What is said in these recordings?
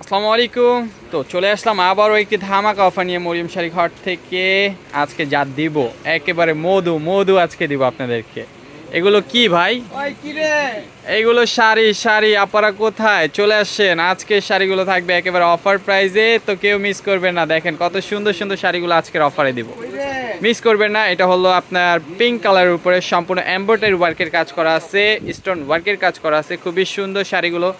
আসসালামু আলাইকুম। তো চলে আসলাম আবারও একটি ধামাকা অফার নিয়ে মরিয়ম শাড়ি ঘর থেকে। আজকে যা দিব একেবারে মধু মধু আজকে দিব আপনাদেরকে। এগুলো কি ভাই? এইগুলো শাড়ি শাড়ি আপনারা কোথায়? চলে আসছেন আজকে শাড়িগুলো থাকবে একেবারে অফার প্রাইজে তো কেউ মিস করবেন না। দেখেন কত সুন্দর সুন্দর শাড়িগুলো আজকের অফারে দিব। মিস করবেন না এটা হলো আপনার পিঙ্ক কালারের উপরে সম্পূর্ণ এমব্রয়ডারি ওয়ার্কের কাজ করা আছে স্টোন ওয়ার্কের কাজ করা আছে খুবই সুন্দর শাড়িগুলো।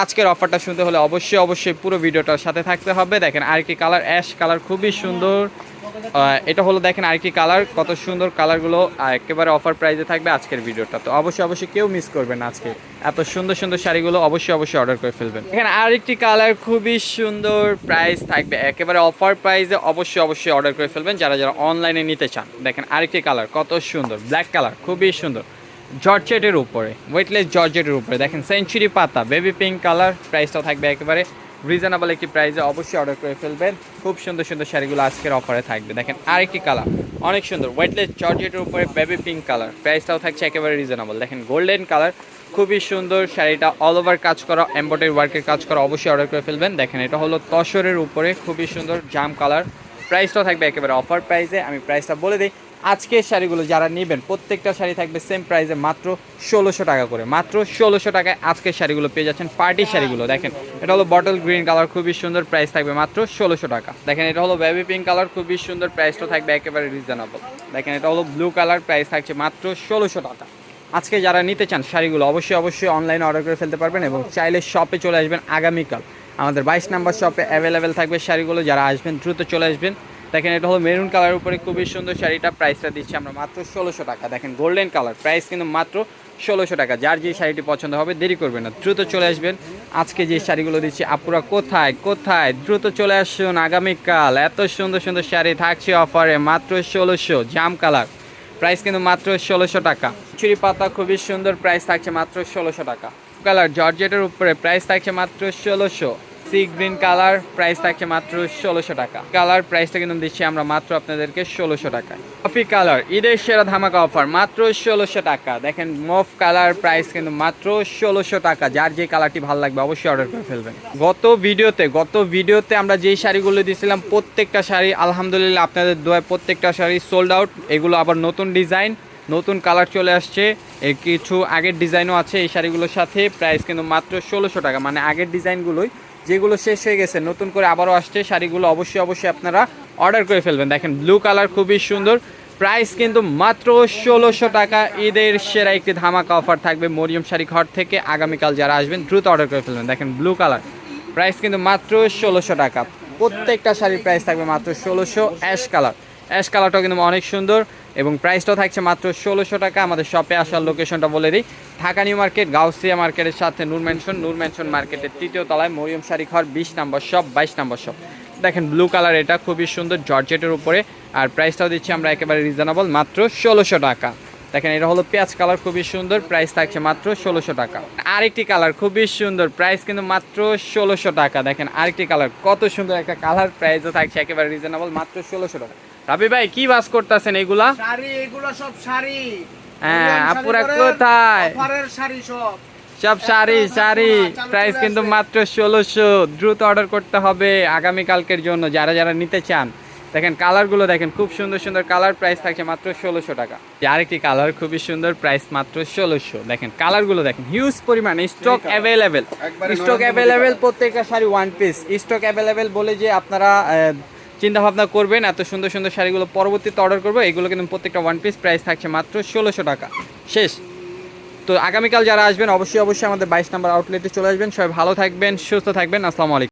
আজকের অফারটা শুনতে হলে অবশ্যই অবশ্যই পুরো ভিডিওটার সাথে থাকতে হবে। দেখেন আরেকটি কালার অ্যাশ কালার খুবই সুন্দর। এটা হলো দেখেন আরেকটি কালার কত সুন্দর কালারগুলো একেবারে অফার প্রাইজে থাকবে আজকের ভিডিওটা। তো অবশ্যই অবশ্যই কেউ মিস করবেন আজকে। এত সুন্দর সুন্দর শাড়িগুলো অবশ্যই অবশ্যই অর্ডার করে ফেলবেন। এখানে আরেকটি কালার খুবই সুন্দর প্রাইস থাকবে, একেবারে অফার প্রাইজে অবশ্যই অবশ্যই অর্ডার করে ফেলবেন যারা যারা অনলাইনে নিতে চান। দেখেন আরেকটি কালার কত সুন্দর ব্ল্যাক কালার খুবই সুন্দর। জর্জেটের উপরে ওয়েটলেস জর্জেটের উপরে। দেখেন সেঞ্চুরি পাতা বেবি পিঙ্ক কালার প্রাইসটাও থাকবে একেবারে রিজনেবল একটি প্রাইসে অবশ্যই অর্ডার করে ফেলবেন। খুব সুন্দর সুন্দর শাড়িগুলো আজকের অফারে থাকবে। দেখেন, আরেকটি কালার অনেক সুন্দর ওয়েটলেস জর্জেটের উপরে বেবি পিঙ্ক কালার প্রাইসটাও থাকছে একেবারে রিজনেবল দেখেন গোল্ডেন কালার খুবই সুন্দর শাড়িটা অল ওভার কাজ করা এম্ব্রয়ডারি ওয়ার্কের কাজ করা, অবশ্যই অর্ডার করে ফেলবেন। দেখেন, এটা হলো তসরের উপরে, খুবই সুন্দর জাম কালার প্রাইসটাও থাকবে একেবারে অফার প্রাইসে আমি প্রাইসটা বলে দিই আজকের শাড়িগুলো যারা নেবেন, প্রত্যেকটা শাড়ি থাকবে সেম প্রাইসে মাত্র ষোলোশো টাকা করে। মাত্র ষোলোশো টাকায় আজকের শাড়িগুলো পেয়ে যাচ্ছেন পার্টি শাড়িগুলো। দেখেন, এটা হলো বটল গ্রিন কালার খুবই সুন্দর প্রাইস থাকবে মাত্র ষোলোশো টাকা। দেখেন, এটা হলো বেবি পিঙ্ক কালার খুবই সুন্দর প্রাইসটা থাকবে একেবারে রিজনেবল দেখেন, এটা হলো ব্লু কালার প্রাইস থাকছে মাত্র ষোলোশো টাকা। আজকে যারা নিতে চান শাড়িগুলো, অবশ্যই অবশ্যই অনলাইনে অর্ডার করে ফেলতে পারবেন এবং চাইলে শপে চলে আসবেন আগামীকাল। আমাদের বাইশ নাম্বার শপে অ্যাভেলেবেল থাকবে শাড়িগুলো। যারা আসবেন, দ্রুত চলে আসবেন। দেখেন, এটা হলো মেরুন কালার উপরে খুবই সুন্দর শাড়িটা প্রাইসটা দিচ্ছি আমরা মাত্র ষোলোশো টাকা। দেখেন গোল্ডেন কালার প্রাইস কিন্তু মাত্র ষোলোশো টাকা। যার যে শাড়িটি পছন্দ হবে, দেরি করবেন না, দ্রুত চলে আসবেন। আজকে যে শাড়িগুলো দিচ্ছি, আপুরা কোথায়? কোথায়? দ্রুত চলে আসুন আগামীকাল। এত সুন্দর সুন্দর শাড়ি থাকছে অফারে, মাত্র ষোলোশো জাম কালার প্রাইস কিন্তু মাত্র ষোলোশো টাকা। চুরি পাতা খুবই সুন্দর প্রাইস থাকছে মাত্র ষোলোশো টাকা। কালার জর্জেটের উপরে প্রাইস থাকছে মাত্র ষোলোশো। সি গ্রিন কালার প্রাইস থাকছে মাত্র ষোলোশো টাকা। কালার প্রাইসটা কিন্তু দিচ্ছি আমরা মাত্র আপনাদেরকে ষোলোশো টাকায়। কফি কালার ঈদের সেরা ধামাকা অফার মাত্র ষোলোশো টাকা। দেখেন মফ কালার প্রাইস কিন্তু মাত্র ষোলোশো টাকা। যার যে কালারটি ভালো লাগবে অবশ্যই অর্ডার করে ফেলবেন। গত ভিডিওতে গত ভিডিওতে আমরা যেই শাড়িগুলো দিয়েছিলাম প্রত্যেকটা শাড়ি আলহামদুলিল্লাহ আপনাদের দোয়ায় প্রত্যেকটা শাড়ি সোল্ড আউট এগুলো আবার নতুন ডিজাইন নতুন কালার চলে আসছে। কিছু আগের ডিজাইনও আছে এই শাড়িগুলোর সাথে। প্রাইস কিন্তু মাত্র ষোলোশো টাকা। মানে আগের ডিজাইনগুলোই যেগুলো শেষ হয়ে গেছে, নতুন করে আবারও আসছে, শাড়িগুলো অবশ্যই অবশ্যই আপনারা অর্ডার করে ফেলবেন। দেখেন ব্লু কালার খুবই সুন্দর। প্রাইস কিন্তু মাত্র ষোলোশো টাকা। ঈদের সেরা একটি ধামাকা অফার থাকবে মরিয়ম শাড়ি ঘর থেকে। আগামীকাল যারা আসবেন, দ্রুত অর্ডার করে ফেলবেন। দেখেন ব্লু কালার প্রাইস কিন্তু মাত্র ষোলোশো টাকা। প্রত্যেকটা শাড়ির প্রাইস থাকবে মাত্র ষোলোশো অ্যাশ কালার অ্যাশ কালারটাও কিন্তু অনেক সুন্দর এবং প্রাইসটাও থাকছে মাত্র ষোলোশো টাকা। আমাদের শপে আসার লোকেশনটা বলে দিই। ঢাকা নিউ মার্কেট, গাউসিয়া মার্কেটের সাথে নূর ম্যানশন নূর ম্যানশন মার্কেটের তৃতীয় তলায় মরিয়ম শাড়ি ঘর, বিশ নম্বর শপ বাইশ নম্বর শপ দেখেন ব্লু কালার এটা, খুবই সুন্দর জর্জেটের উপরে। আর প্রাইসটাও দিচ্ছি আমরা একেবারে রিজনেবল মাত্র ষোলোশো টাকা। দেখেন এটা হলো পেঁয়াজ কালার খুবই সুন্দর প্রাইস থাকছে মাত্র ষোলোশো টাকা। আরেকটি কালার খুবই সুন্দর প্রাইস কিন্তু মাত্র ষোলোশো টাকা। দেখেন আরেকটি কালার কত সুন্দর একটা কালার প্রাইসও থাকছে একেবারে রিজনেবল মাত্র ষোলোশো টাকা। রাবি ভাই কি বাস করতেছেন এগুলা? শাড়ি এগুলো সব শাড়ি। হ্যাঁ, আপুরা কোথায়? অফারের শাড়ি সব। সব শাড়ি শাড়ি। প্রাইস কিন্তু মাত্র ষোলোশো। দ্রুত অর্ডার করতে হবে আগামীকালকের জন্য যারা যারা নিতে চান। দেখেন কালারগুলো দেখেন খুব সুন্দর সুন্দর কালার প্রাইস থাকছে মাত্র ষোলোশো টাকা। আরেকটি কালার খুবই সুন্দর প্রাইস মাত্র ষোলোশো। দেখেন কালারগুলো দেখেন হিউজ পরিমাণ স্টক অ্যাভেলেবেল স্টক অ্যাভেলেবেল প্রত্যেকটা sari one piece stock available বলে যে আপনারা চিন্তা ভাবনা করবেন, এত সুন্দর সুন্দর শাড়িগুলো পরবর্তীতে অর্ডার করব, এগুলো কিন্তু প্রত্যেকটা ওয়ান পিস প্রাইস থাকছে মাত্র ষোলোশো টাকা। শেষ। তো আগামীকাল যারা আসবেন, অবশ্যই অবশ্যই আমাদের বাইশ নাম্বার আউটলেটে চলে আসবেন। সবাই ভালো থাকবেন, সুস্থ থাকবেন, আসসালামু আলাইকুম।